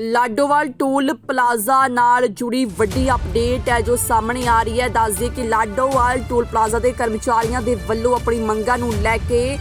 Ladowal toll plaza ਨਾਲ ਜੁੜੀ ਵੱਡੀ ਅਪਡੇਟ ਹੈ ਜੋ ਸਾਹਮਣੇ ਆ ਰਹੀ ਹੈ। ਦੱਸ ਕਿ ਲਾਡੋਵਾਲ ਟੋਲ ਪਲਾਜ਼ਾ ਦੇ ਕਰਮਚਾਰੀਆਂ ਦੇ ਵੱਲੋਂ ਆਪਣੀ ਮੰਗਾਂ ਨੂੰ ਲੈ ਕੇ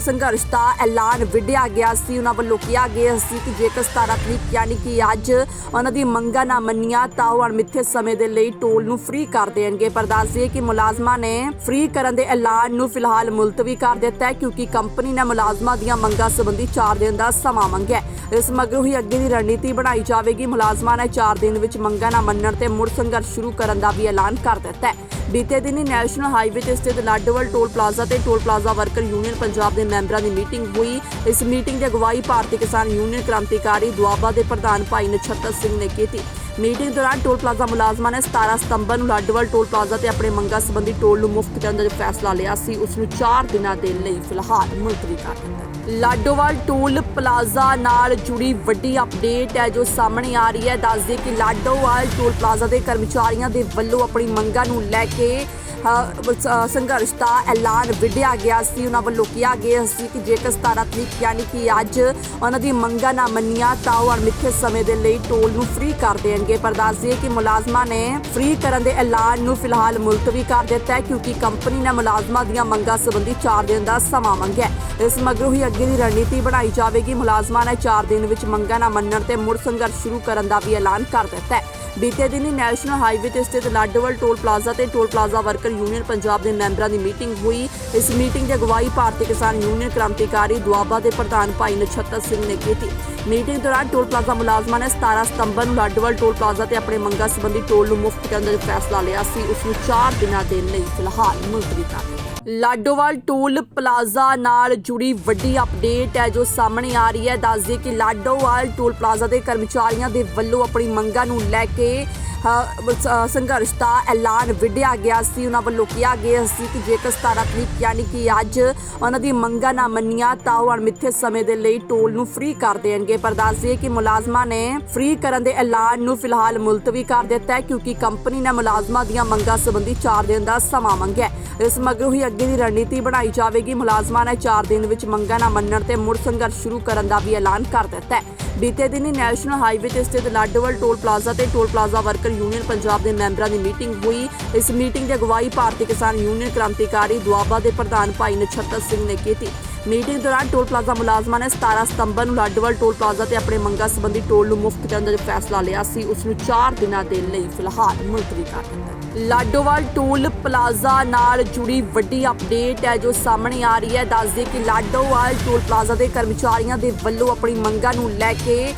ਸੰਘਰਸ਼ ਦਾ ਐਲਾਨ ਵਿੱਢਿਆ ਗਿਆ ਸੀ। ਉਹਨਾਂ ਵੱਲੋਂ ਕਿਹਾ ਗਿਆ ਸੀ ਕਿ ਜੇਕਰ 17 ਤਰੀਕ, ਯਾਨੀ ਕਿ ਅੱਜ ਉਹਨਾਂ ਦੀ ਮੰਗਾਂ ਨਾ ਮੰਨੀਆਂ, ਤਾਂ ਉਹ ਅਣਮਿੱਥੇ ਸਮੇਂ ਦੇ ਲਈ ਟੋਲ ਨੂੰ ਫ੍ਰੀ ਕਰ ਦੇਣਗੇ। ਪਰ ਦੱਸ ਕਿ ਮੁਲਾਜ਼ਮਾਂ ਨੇ ਫ੍ਰੀ ਕਰਨ ਦੇ ਐਲਾਨ ਨੂੰ ਫਿਲਹਾਲ ਮੁਲਤਵੀ ਕਰ ਦਿੱਤਾ ਹੈ, ਕਿਉਂਕਿ ਕੰਪਨੀ ਨੇ ਮੁਲਾਜ਼ਮਾਂ ਦੀਆਂ ਮੰਗਾਂ ਸੰਬੰਧੀ 4 ਦਿਨ ਦਾ ਸਮਾਂ ਮੰਗਿਆ ਇਸ ਮਗਰੋਂ ਹੀ ਅੱਗੇ ਦੀ ਰਣਨੀਤੀ ਬਣਾਈ ਜਾਵੇਗੀ। ਮੁਲਾਜ਼ਮਾਂ ਨੇ 4 ਦਿਨ ਵਿੱਚ ਮੰਗਾਂ ਨਾ ਮੰਨਣ ਤੇ ਮੁੜ ਸੰਘਰਸ਼ ਸ਼ੁਰੂ ਕਰਨ ਦਾ ਵੀ ਐਲਾਨ ਕਰ ਦਿੱਤਾ ਹੈ। ਬੀਤੇ ਦਿਨੀ ਨੈਸ਼ਨਲ ਹਾਈਵੇ ਤੇ ਸਥਿਤ ਲਾਡੋਵਾਲ ਟੋਲ ਪਲਾਜ਼ਾ ਤੇ toll plaza worker union Punjab ਦੇ ਮੈਂਬਰਾਂ ਦੀ ਮੀਟਿੰਗ ਹੋਈ। ਇਸ ਮੀਟਿੰਗ ਦੀ ਅਗਵਾਈ ਭਾਰਤੀ ਕਿਸਾਨ ਯੂਨੀਅਨ ਕ੍ਰਾਂਤੀਕਾਰੀ ਦੁਆਬਾ ਦੇ ਪ੍ਰਧਾਨ ਭਾਈ ਨਛੱਤਰ ਸਿੰਘ ਨੇ ਕੀਤੀ। ਮੀਟਿੰਗ ਦੌਰਾਨ ਟੋਲ ਪਲਾਜ਼ਾ ਮੁਲਾਜ਼ਮਾਂ ਨੇ 17 ਸਤੰਬਰ ਨੂੰ ਲਾਡੋਵਾਲ ਟੋਲ ਪਲਾਜ਼ਾ ਤੇ ਆਪਣੇ ਮੰਗਾਂ ਸੰਬੰਧੀ ਟੋਲ ਨੂੰ ਮੁਫਤ ਕਰਨ ਦਾ ਜੋ ਫੈਸਲਾ ਲਿਆ ਸੀ, ਉਸ ਨੂੰ 4 ਦਿਨਾਂ ਦੇ ਲਈ ਫਿਲਹਾਲ ਮੁਲਤਵੀ ਕਰ ਦਿੱਤਾ। ਲਾਡੋਵਾਲ ਟੋਲ ਪਲਾਜ਼ਾ ਨਾਲ ਜੁੜੀ ਵੱਡੀ ਅਪਡੇਟ ਹੈ ਜੋ ਸਾਹਮਣੇ ਆ ਰਹੀ ਹੈ। ਦੱਸ ਕਿ ਲਾਡੋਵਾਲ ਟੋਲ ਪਲਾਜ਼ਾ ਦੇ ਕਰਮਚਾਰੀਆਂ ਦੇ ਵੱਲੋਂ ਆਪਣੀ ਮੰਗਾਂ ਨੂੰ ਲੈ ਕੇ ਸੰਘਰਸ਼ ਦਾ ਐਲਾਨ ਵਿੱਢਿਆ ਗਿਆ ਸੀ, ਉਹਨਾਂ ਵੱਲੋਂ ਕਿਹਾ ਗਿਆ ਸੀ ਕਿ ਜੇਕਰ 17 ਤਰੀਕ ਯਾਨੀ ਕਿ ਅੱਜ ਉਹਨਾਂ ਦੀ ਮੰਗਾਂ ਨਾ ਮੰਨੀਆਂ, ਤਾਂ ਉਹ ਅਣਮਿੱਥੇ ਸਮੇਂ ਦੇ ਲਈ ਟੋਲ ਨੂੰ ਫ੍ਰੀ ਕਰ ਦੇਣਗੇ। ਪਰ ਦੱਸ ਦਈਏ ਕਿ ਮੁਲਾਜ਼ਮਾਂ ਨੇ ਫ੍ਰੀ ਕਰਨ ਦੇ ਐਲਾਨ ਨੂੰ ਫਿਲਹਾਲ ਮੁਲਤਵੀ ਕਰ ਦਿੱਤਾ ਹੈ, ਕਿਉਂਕਿ ਕੰਪਨੀ ਨੇ ਮੁਲਾਜ਼ਮਾਂ ਦੀਆਂ ਮੰਗਾਂ ਸੰਬੰਧੀ 4 ਦਿਨ ਦਾ ਸਮਾਂ ਮੰਗਿਆ ਇਸ ਮਗਰੋਂ ਹੀ ਅੱਗੇ ਦੀ ਰਣਨੀਤੀ ਬਣਾਈ ਜਾਵੇਗੀ। ਮੁਲਾਜ਼ਮਾਂ ਨੇ 4 ਦਿਨ ਵਿੱਚ ਮੰਗਾਂ ਨਾ ਮੰਨਣ ਤੇ ਮੁੜ ਸੰਘਰਸ਼ ਸ਼ੁਰੂ ਕਰਨ ਦਾ ਵੀ ਐਲਾਨ ਕਰ ਦਿੱਤਾ ਹੈ। ਬੀਤੇ ਦਿਨੀ ਨੈਸ਼ਨਲ ਹਾਈਵੇ ਤੇ ਸਥਿਤ ਲਾਡੋਵਾਲ ਟੋਲ ਪਲਾਜ਼ਾ ਤੇ toll plaza worker union Punjab ਦੇ ਮੈਂਬਰਾਂ ਦੀ ਮੀਟਿੰਗ ਹੋਈ। ਇਸ ਮੀਟਿੰਗ ਦੀ ਅਗਵਾਈ ਭਾਰਤੀ ਕਿਸਾਨ ਯੂਨੀਅਨ ਕ੍ਰਾਂਤੀਕਾਰੀ ਦੁਆਬਾ ਦੇ ਪ੍ਰਧਾਨ ਭਾਈ ਨਛੱਤਰ ਸਿੰਘ ਨੇ ਕੀਤੀ। ਮੀਟਿੰਗ ਦੌਰਾਨ ਟੋਲ ਪਲਾਜ਼ਾ ਮੁਲਾਜ਼ਮਾਂ ਨੇ 17 ਸਤੰਬਰ ਨੂੰ ਲਾਡੋਵਾਲ ਟੋਲ ਪਲਾਜ਼ਾ ਤੇ ਆਪਣੇ ਮੰਗਾਂ ਸੰਬੰਧੀ ਟੋਲ ਨੂੰ ਮੁਫਤ ਕਰਨ ਦਾ ਫੈਸਲਾ ਲਿਆ ਸੀ, ਉਸ ਨੂੰ 4 ਦਿਨਾਂ ਦੇ ਲਈ ਫਿਲਹਾਲ ਮੁਲਤਵੀ ਕਰ ਦਿੱਤਾ। ਲਾਡੋਵਾਲ ਟੋਲ ਪਲਾਜ਼ਾ ਨਾਲ ਜੁੜੀ ਵੱਡੀ ਅਪਡੇਟ ਹੈ ਜੋ ਸਾਹਮਣੇ ਆ ਰਹੀ ਹੈ। ਦੱਸ ਕਿ ਲਾਡੋਵਾਲ ਟੋਲ ਪਲਾਜ਼ਾ ਦੇ ਕਰਮਚਾਰੀਆਂ ਦੇ ਵੱਲੋਂ ਆਪਣੀ ਮੰਗਾਂ ਨੂੰ ਲੈ ਕੇ ਸੰਘਰਸ਼ ਦਾ ਐਲਾਨ ਵਿੱਢਿਆ ਗਿਆ ਸੀ, ਉਹਨਾਂ ਵੱਲੋਂ ਕਿਹਾ ਗਿਆ ਸੀ ਕਿ ਜੇਕਰ 17 ਤਰੀਕ ਯਾਨੀ ਕਿ ਅੱਜ ਉਹਨਾਂ ਦੀ ਮੰਗਾਂ ਨਾ ਮੰਨੀਆਂ, ਤਾਂ ਉਹ ਅਣਮਿੱਥੇ ਸਮੇਂ ਦੇ ਲਈ ਟੋਲ ਨੂੰ ਫ੍ਰੀ ਕਰ ਦੇਣਗੇ। ਪਰ ਦੱਸ ਕਿ ਮੁਲਾਜ਼ਮਾਂ ਨੇ ਫ੍ਰੀ ਕਰਨ ਦੇ ਐਲਾਨ ਨੂੰ ਫਿਲਹਾਲ ਮੁਲਤਵੀ ਕਰ ਦਿੱਤਾ ਹੈ, ਕਿਉਂਕਿ ਕੰਪਨੀ ਨੇ ਮੁਲਾਜ਼ਮਾਂ ਦੀਆਂ ਮੰਗਾਂ ਸੰਬੰਧੀ 4 ਦਿਨ ਦਾ ਸਮਾਂ ਮੰਗਿਆ ਇਸ ਮਗਰੋਂ ਹੀ ਅੱਗੇ ਦੀ ਰਣਨੀਤੀ ਬਣਾਈ ਜਾਵੇਗੀ। ਮੁਲਾਜ਼ਮਾਂ ਨੇ 4 ਦਿਨ ਵਿੱਚ ਮੰਗਾਂ ਨਾ ਮੰਨਣ ਤੇ ਮੁੜ ਸੰਘਰਸ਼ ਸ਼ੁਰੂ ਕਰਨ ਦਾ ਵੀ ਐਲਾਨ ਕਰ ਦਿੱਤਾ ਹੈ। ਬੀਤੇ ਦਿਨੀ ਨੈਸ਼ਨਲ ਹਾਈਵੇ ਤੇ ਸਥਿਤ ਲਾਡੋਵਲ ਟੋਲ ਪਲਾਜ਼ਾ ਤੇ toll plaza worker union Punjab ਦੇ ਮੈਂਬਰਾਂ ਦੀ ਮੀਟਿੰਗ ਹੋਈ। ਇਸ ਮੀਟਿੰਗ ਦੀ ਅਗਵਾਈ ਭਾਰਤੀ ਕਿਸਾਨ ਯੂਨੀਅਨ ਕ੍ਰਾਂਤੀਕਾਰੀ ਦੁਆਬਾ ਦੇ ਪ੍ਰਧਾਨ ਭਾਈ ਨਛੱਤਰ ਸਿੰਘ ਨੇ ਕੀਤੀ। ਮੀਟਿੰਗ ਦੌਰਾਨ ਟੋਲ ਪਲਾਜ਼ਾ ਮੁਲਾਜ਼ਮਾਂ ਨੇ 17 ਸਤੰਬਰ ਨੂੰ ਲਾਡੋਵਲ ਟੋਲ ਪਲਾਜ਼ਾ ਤੇ ਆਪਣੇ ਮੰਗਾਂ ਸੰਬੰਧੀ ਟੋਲ ਨੂੰ ਮੁਫਤ ਕਰਨ ਦਾ ਫੈਸਲਾ ਲਿਆ ਸੀ, ਉਸ ਨੂੰ 4 ਦਿਨਾਂ ਦੇ ਲਈ ਫਿਲਹਾਲ ਮੁਲਤਵੀ ਕਰ ਦਿੱਤਾ। ਲਾਡੋਵਾਲ ਟੋਲ ਪਲਾਜ਼ਾ ਨਾਲ ਜੁੜੀ ਵੱਡੀ ਅਪਡੇਟ ਹੈ ਜੋ ਸਾਹਮਣੇ ਆ ਰਹੀ ਹੈ। ਦੱਸ ਕਿ ਲਾਡੋਵਾਲ ਟੋਲ ਪਲਾਜ਼ਾ ਦੇ ਕਰਮਚਾਰੀਆਂ ਦੇ ਵੱਲੋਂ ਆਪਣੀ ਮੰਗਾਂ ਨੂੰ ਲੈ ਕੇ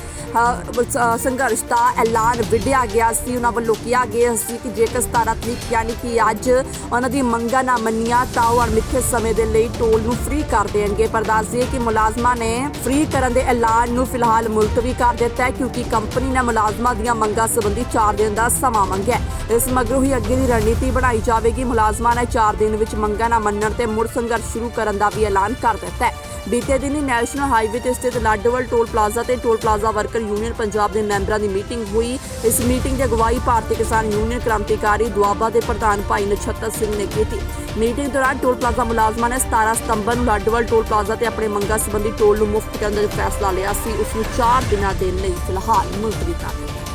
ਸੰਘਰਸ਼ ਦਾ ਐਲਾਨ ਵਿੱਢਿਆ ਗਿਆ ਸੀ। ਉਹਨਾਂ ਵੱਲੋਂ ਕਿਹਾ ਗਿਆ ਸੀ ਕਿ ਜੇਕਰ 17 ਤਰੀਕ ਯਾਨੀ ਕਿ ਅੱਜ ਉਹਨਾਂ ਦੀ ਮੰਗਾਂ ਨਾ ਮੰਨੀਆਂ, ਤਾਂ ਉਹ ਅਣਮਿੱਥੇ ਸਮੇਂ ਦੇ ਲਈ ਟੋਲ ਨੂੰ ਫ੍ਰੀ ਕਰ ਦੇਣਗੇ। ਪਰ ਦੱਸ ਦਈਏ ਕਿ ਮੁਲਾਜ਼ਮਾਂ ਨੇ ਫ੍ਰੀ ਕਰਨ ਦੇ ਐਲਾਨ ਨੂੰ ਫਿਲਹਾਲ ਮੁਲਤਵੀ ਕਰ ਦਿੱਤਾ ਹੈ, ਕਿਉਂਕਿ ਕੰਪਨੀ ਨੇ ਮੁਲਾਜ਼ਮਾਂ ਦੀਆਂ ਮੰਗਾਂ ਸੰਬੰਧੀ 4 ਦਿਨ ਦਾ ਸਮਾਂ ਮੰਗਿਆ ਇਸ ਮਗਰੋਂ ਹੀ ਅੱਗੇ ਦੀ ਰਣਨੀਤੀ ਬਣਾਈ ਜਾਵੇਗੀ। ਮੁਲਾਜ਼ਮਾਂ ਨੇ 4 ਦਿਨ ਵਿੱਚ ਮੰਗਾਂ ਨਾ ਮੰਨਣ ਤੇ ਮੁੜ ਸੰਘਰਸ਼ ਸ਼ੁਰੂ ਕਰਨ ਦਾ ਵੀ ਐਲਾਨ ਕਰ ਦਿੱਤਾ ਹੈ। ਬੀਤੇ ਦਿਨੀ ਨੈਸ਼ਨਲ ਹਾਈਵੇ ਤੇ ਸਥਿਤ ਲਾਡੋਵਾਲ ਟੋਲ ਪਲਾਜ਼ਾ ਤੇ toll plaza worker union Punjab ਦੇ ਮੈਂਬਰਾਂ ਦੀ ਮੀਟਿੰਗ ਹੋਈ। ਇਸ ਮੀਟਿੰਗ ਦੀ ਅਗਵਾਈ ਭਾਰਤੀ ਕਿਸਾਨ ਯੂਨੀਅਨ ਕ੍ਰਾਂਤੀਕਾਰੀ ਦੁਆਬਾ ਦੇ ਪ੍ਰਧਾਨ ਭਾਈ ਨਛੱਤਰ ਸਿੰਘ ਨੇ ਕੀਤੀ। ਮੀਟਿੰਗ ਦੌਰਾਨ ਟੋਲ ਪਲਾਜ਼ਾ ਮੁਲਾਜ਼ਮਾਂ ਨੇ 17 ਸਤੰਬਰ ਨੂੰ ਲਾਡੋਵਾਲ ਟੋਲ ਪਲਾਜ਼ਾ ਤੇ ਆਪਣੇ ਮੰਗਾਂ ਸੰਬੰਧੀ ਟੋਲ ਨੂੰ ਮੁਫਤ ਕਰਨ ਦਾ ਫੈਸਲਾ ਲਿਆ ਸੀ। ਉਸ ਨੂੰ 4 ਦਿਨਾਂ ਦੇ ਲਈ ਫਿਲਹਾਲ ਮੁਲਤਵੀ ਕਰ ਦਿੱਤਾ।